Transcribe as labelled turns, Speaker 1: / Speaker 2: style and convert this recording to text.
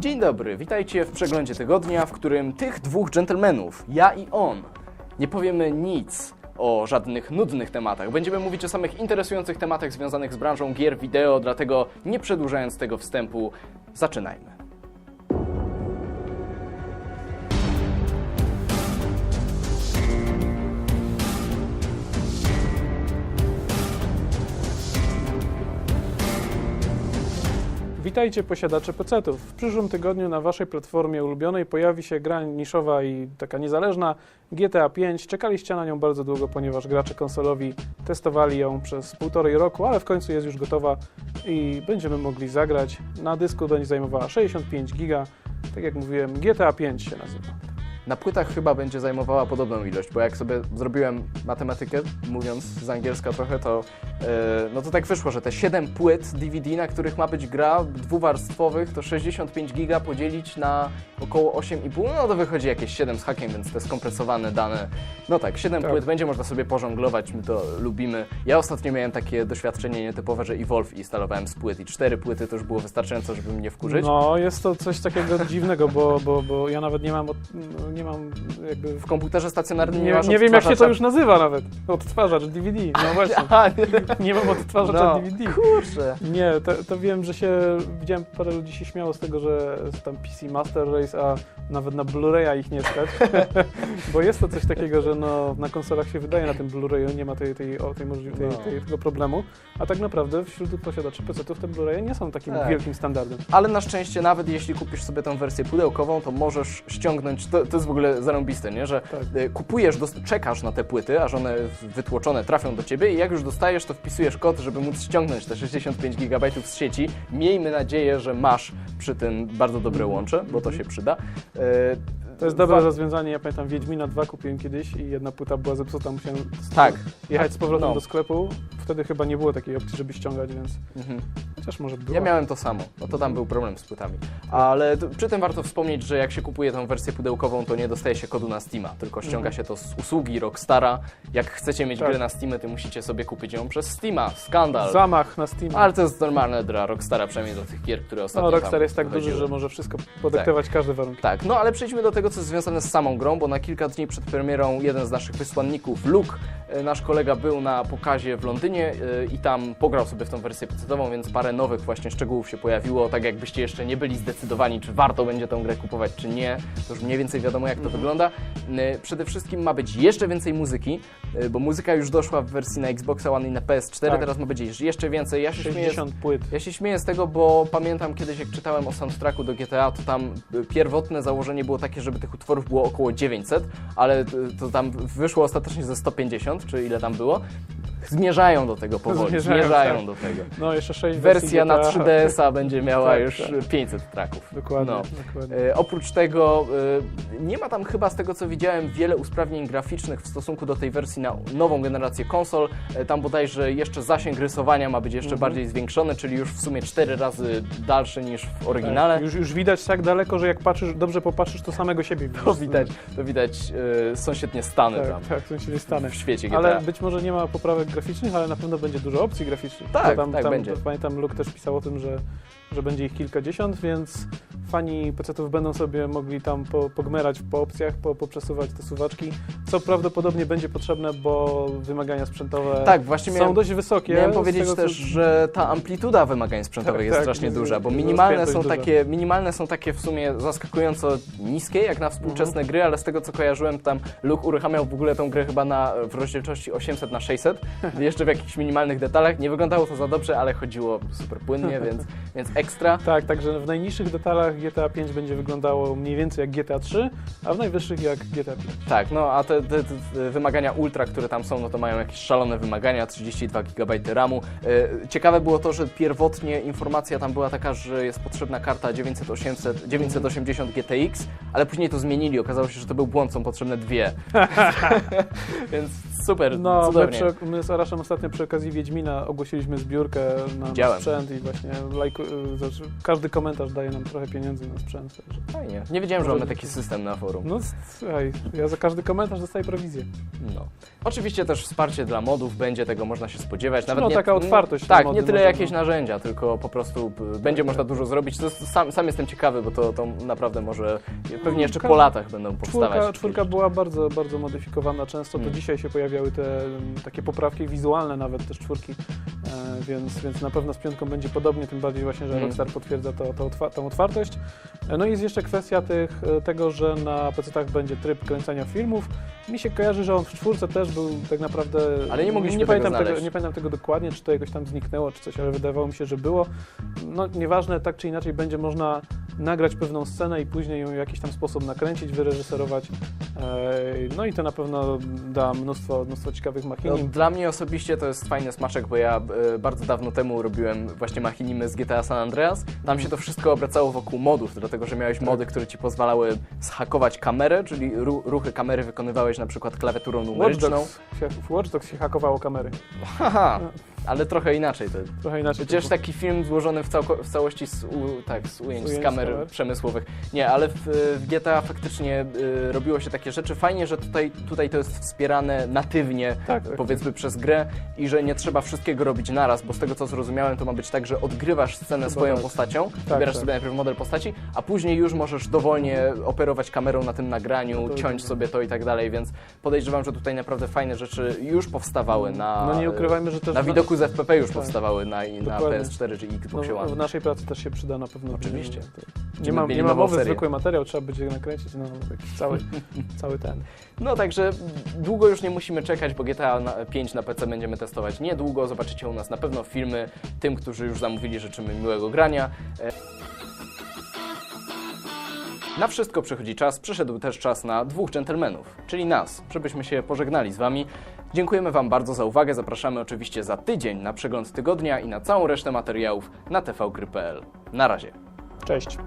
Speaker 1: Dzień dobry, witajcie w przeglądzie tygodnia, w którym tych dwóch dżentelmenów, ja i on, nie powiemy nic o żadnych nudnych tematach. Będziemy mówić o samych interesujących tematach związanych z branżą gier wideo, dlatego nie przedłużając tego wstępu, zaczynajmy.
Speaker 2: Witajcie posiadacze PC-ów. W przyszłym tygodniu na waszej platformie ulubionej pojawi się gra niszowa i taka niezależna GTA 5. Czekaliście na nią bardzo długo, ponieważ gracze konsolowi testowali ją przez półtorej roku, ale w końcu jest już gotowa i będziemy mogli zagrać. Na dysku będzie zajmowała 65 giga. Tak jak mówiłem, GTA 5 się nazywa.
Speaker 1: Na płytach chyba będzie zajmowała podobną ilość, bo jak sobie zrobiłem matematykę, mówiąc z angielska trochę, to e, no to tak wyszło, że te 7 płyt DVD, na których ma być gra dwuwarstwowych, to 65 giga podzielić na około 8,5, no to wychodzi jakieś 7 z hakiem, więc te skompresowane dane. No tak, 7
Speaker 2: Tak.
Speaker 1: płyt będzie można sobie pożonglować, my to lubimy. Ja ostatnio miałem takie doświadczenie nietypowe, że Evolve instalowałem z płyt i 4 płyty to już było wystarczająco, żeby mnie wkurzyć.
Speaker 2: No, jest to coś takiego dziwnego, bo, bo, bo ja nawet nie mam, od, nie mam jakby
Speaker 1: W komputerze stacjonarnym nie,
Speaker 2: Nie, nie wiem, jak się to już nazywa nawet. Odtwarzacz DVD. No właśnie.
Speaker 1: A, nie.
Speaker 2: Nie mam odtwarzacza
Speaker 1: No,
Speaker 2: DVD.
Speaker 1: kurczę.
Speaker 2: Nie, to, to wiem, że się. Widziałem parę ludzi się śmiało z tego, że tam PC Master Race, a nawet na Blu-raya ich nie stać. Bo jest to coś takiego, że no, na konsolach się wydaje na tym Blu-rayu, nie ma tej, tej, o, tej, tej,
Speaker 1: No.
Speaker 2: tej, tego problemu. A tak naprawdę wśród posiadaczy PC-ów te Blu-raye nie są takim
Speaker 1: Tak.
Speaker 2: wielkim standardem.
Speaker 1: Ale na szczęście, nawet jeśli kupisz sobie tą wersję pudełkową, to możesz ściągnąć. To, to jest w ogóle zarąbiste, nie? Że
Speaker 2: Tak.
Speaker 1: y, kupujesz, czekasz na te płyty, aż one wytłoczone trafią do ciebie i jak już dostajesz, to wpisujesz kod, żeby móc ściągnąć te 65 GB z sieci. Miejmy nadzieję, że masz przy tym bardzo dobre łącze, bo to się przyda.
Speaker 2: To jest dobre rozwiązanie. Ja pamiętam Wiedźmina 2 kupiłem kiedyś i jedna płyta była zepsuta, musiałem
Speaker 1: Tak.
Speaker 2: jechać z powrotem
Speaker 1: No.
Speaker 2: do sklepu. Wtedy chyba nie było takiej opcji, żeby ściągać, więc
Speaker 1: Mhm.
Speaker 2: chociaż może była.
Speaker 1: Ja miałem to samo, no to tam był problem z płytami. Ale przy tym warto wspomnieć, że jak się kupuje tą wersję pudełkową, to nie dostaje się kodu na Steama, tylko ściąga
Speaker 2: Mhm.
Speaker 1: się to z usługi Rockstara. Jak chcecie mieć
Speaker 2: Tak.
Speaker 1: grę na Steamie, to musicie sobie kupić ją przez Steama. Skandal.
Speaker 2: Zamach na Steam.
Speaker 1: Ale to jest normalne dla Rockstara, przynajmniej do tych gier, które ostatnio
Speaker 2: No, Rockstar jest tak duży, że może wszystko podyktować każde warunki.
Speaker 1: Tak, no ale przejdźmy do tego, związane z samą grą, bo na kilka dni przed premierą jeden z naszych wysłanników, Luke, nasz kolega był na pokazie w Londynie e, i tam pograł sobie w tą wersję PC-ową, więc parę nowych właśnie szczegółów się pojawiło, tak jakbyście jeszcze nie byli zdecydowani, czy warto będzie tę grę kupować, czy nie, to już mniej więcej wiadomo, jak to
Speaker 2: Mhm.
Speaker 1: wygląda. E, Przede wszystkim ma być jeszcze więcej muzyki, e, bo muzyka już doszła w wersji na Xboxa One i na PS4,
Speaker 2: Tak.
Speaker 1: teraz ma być jeszcze więcej. Ja się śmieję z
Speaker 2: 60 płyt.
Speaker 1: ja się śmieję z tego, bo pamiętam kiedyś, jak czytałem o soundtracku do GTA, to tam pierwotne założenie było takie, żeby tych utworów było około 900, ale to tam wyszło ostatecznie ze 150, czy ile tam było. Zmierzają do tego powoli,
Speaker 2: Zmierzają,
Speaker 1: zmierzają,
Speaker 2: tak.
Speaker 1: do tego.
Speaker 2: No, jeszcze 6 wersji
Speaker 1: Wersja na
Speaker 2: GTA.
Speaker 1: 3DS-a będzie miała
Speaker 2: Tak,
Speaker 1: już
Speaker 2: tak.
Speaker 1: 500 traków.
Speaker 2: Dokładnie,
Speaker 1: No.
Speaker 2: dokładnie.
Speaker 1: E, oprócz tego e, nie ma tam chyba z tego co widziałem wiele usprawnień graficznych w stosunku do tej wersji na nową generację konsol. E, tam bodajże jeszcze zasięg rysowania ma być jeszcze
Speaker 2: Mhm.
Speaker 1: bardziej zwiększony, czyli już w sumie 4 razy dalszy niż w oryginale.
Speaker 2: Tak, już, już widać tak daleko, że jak patrzysz, dobrze popatrzysz, to samego siebie widzisz.
Speaker 1: To widać, to widać e, sąsiednie stany tam
Speaker 2: Tak, tak, to się nie stanie.
Speaker 1: w świecie GTA.
Speaker 2: Ale być może nie ma poprawek graficznych, ale na pewno będzie dużo opcji graficznych.
Speaker 1: Tak,
Speaker 2: tam,
Speaker 1: tak,
Speaker 2: tam,
Speaker 1: będzie.
Speaker 2: Pamiętam, Luke też pisał o tym, że, że będzie ich kilkadziesiąt, więc fani PC-ów będą sobie mogli tam po, pogmerać po opcjach, po, poprzesuwać te suwaczki, co prawdopodobnie będzie potrzebne, bo wymagania sprzętowe
Speaker 1: tak, właśnie
Speaker 2: są
Speaker 1: miałem,
Speaker 2: dość wysokie.
Speaker 1: miałem powiedzieć
Speaker 2: tego, co-
Speaker 1: też, że ta amplituda wymagań sprzętowych
Speaker 2: Tak,
Speaker 1: jest
Speaker 2: tak,
Speaker 1: strasznie duża, bo minimalne są,
Speaker 2: duża.
Speaker 1: takie, minimalne są takie w sumie zaskakująco niskie, jak na współczesne
Speaker 2: Mhm.
Speaker 1: gry, ale z tego co kojarzyłem, tam Luke uruchamiał w ogóle tą grę chyba na, w rozdzielczości 800 na 600 jeszcze w jakichś minimalnych detalach. Nie wyglądało to za dobrze, ale chodziło super płynnie, więc, więc ekstra.
Speaker 2: Tak, także w najniższych detalach GTA 5 będzie wyglądało mniej więcej jak GTA 3, a w najwyższych jak GTA 5.
Speaker 1: Tak, no a te, te, te wymagania ultra, które tam są, no to mają jakieś szalone wymagania, 32 GB RAMu. E, Ciekawe było to, że pierwotnie informacja tam była taka, że jest potrzebna karta 900, 800, 980 GTX, ale później to zmienili, okazało się, że to był błąd, są potrzebne dwie. Więc super,
Speaker 2: No, my,
Speaker 1: cudownie.
Speaker 2: przy, my z Araszem ostatnio przy okazji Wiedźmina ogłosiliśmy zbiórkę na,
Speaker 1: Widziałem.
Speaker 2: sprzęt i właśnie lajku, y, znaczy, każdy komentarz daje nam trochę pieniędzy na sprzęt. Także.
Speaker 1: Fajnie. Nie wiedziałem, że mamy taki system na forum.
Speaker 2: No słuchaj, ja za każdy komentarz dostaję prowizję.
Speaker 1: No. Oczywiście też wsparcie dla modów będzie, tego można się spodziewać.
Speaker 2: No, taka otwartość
Speaker 1: Tak, nie tyle jakieś
Speaker 2: no.
Speaker 1: narzędzia, tylko po prostu będzie
Speaker 2: tak.
Speaker 1: można dużo zrobić. To sam, sam jestem ciekawy, bo to, to naprawdę może, pewnie jeszcze po latach będą powstawać.
Speaker 2: Czwórka, czwórka była bardzo, bardzo modyfikowana często, to
Speaker 1: Mm.
Speaker 2: dzisiaj się pojawiały te takie poprawki wizualne nawet też czwórki, e, więc, więc na pewno z piątką będzie podobnie, tym bardziej właśnie, że
Speaker 1: Mm.
Speaker 2: Rockstar potwierdza to, to, tą otwartość. No i jest jeszcze kwestia tych, e, tego, że na PC-tach będzie tryb kręcenia filmów. Mi się kojarzy, że on w czwórce też był tak naprawdę...
Speaker 1: Ale nie mogliśmy
Speaker 2: nie
Speaker 1: tego
Speaker 2: pamiętam
Speaker 1: znaleźć.
Speaker 2: nie pamiętam tego dokładnie, czy to jakoś tam zniknęło, czy coś, ale wydawało mi się, że było. No nieważne, tak czy inaczej będzie można nagrać pewną scenę i później ją w jakiś tam sposób nakręcić, wyreżyserować. No i to na pewno da mnóstwo, mnóstwo ciekawych
Speaker 1: No,
Speaker 2: machinii.
Speaker 1: dla mnie osobiście to jest fajny smaczek, bo ja e, bardzo dawno temu robiłem właśnie machinimy z GTA San Andreas. Tam się to wszystko obracało wokół modów, dlatego że miałeś mody, które ci pozwalały zhakować kamerę, czyli ru, ruchy kamery wykonywałeś na przykład klawiaturą
Speaker 2: Watch
Speaker 1: numeryczną.
Speaker 2: Dogs, się, w Watch Dogs się hakowało kamery.
Speaker 1: Haha, ale trochę inaczej to
Speaker 2: Trochę inaczej.
Speaker 1: Przecież
Speaker 2: było.
Speaker 1: taki film złożony w, całko- w całości z, u, tak, z ujęć,
Speaker 2: Z ujęć
Speaker 1: kamer
Speaker 2: z kamer.
Speaker 1: przemysłowych. Nie, ale w, w GTA faktycznie y, robiło się takie rzeczy. Fajnie, że tutaj, tutaj to jest wspierane natywnie,
Speaker 2: Tak, tak.
Speaker 1: powiedzmy przez grę i że nie trzeba wszystkiego robić naraz, bo z tego co zrozumiałem, to ma być tak, że odgrywasz scenę
Speaker 2: Chyba
Speaker 1: swoją
Speaker 2: tak.
Speaker 1: postacią,
Speaker 2: Tak,
Speaker 1: wybierasz
Speaker 2: tak.
Speaker 1: sobie najpierw model postaci, a później już możesz dowolnie operować kamerą na tym nagraniu,
Speaker 2: No
Speaker 1: ciąć sobie to i tak dalej, więc podejrzewam, że tutaj naprawdę fajne rzeczy już powstawały na...
Speaker 2: No nie ukrywajmy, że też
Speaker 1: Na
Speaker 2: na-
Speaker 1: widoku z FPP już
Speaker 2: Tak.
Speaker 1: powstawały na, na
Speaker 2: Dokładnie.
Speaker 1: PS4 czy
Speaker 2: no,
Speaker 1: Xboxie One.
Speaker 2: w naszej pracy też się przyda na pewno.
Speaker 1: Oczywiście.
Speaker 2: Nie nie ma
Speaker 1: nową
Speaker 2: mowy,
Speaker 1: serię.
Speaker 2: zwykły materiał, trzeba będzie nakręcić no, cały, cały ten.
Speaker 1: No także długo już nie musimy czekać, bo GTA na- 5 na PC będziemy testować niedługo. Zobaczycie u nas na pewno filmy. Tym, którzy już zamówili, życzymy miłego grania. Na wszystko przychodzi czas. Przyszedł też czas na dwóch dżentelmenów, czyli nas, żebyśmy się pożegnali z Wami. Dziękujemy Wam bardzo za uwagę. Zapraszamy oczywiście za tydzień na przegląd tygodnia i na całą resztę materiałów na tvgry.pl. Na razie.
Speaker 2: Cześć.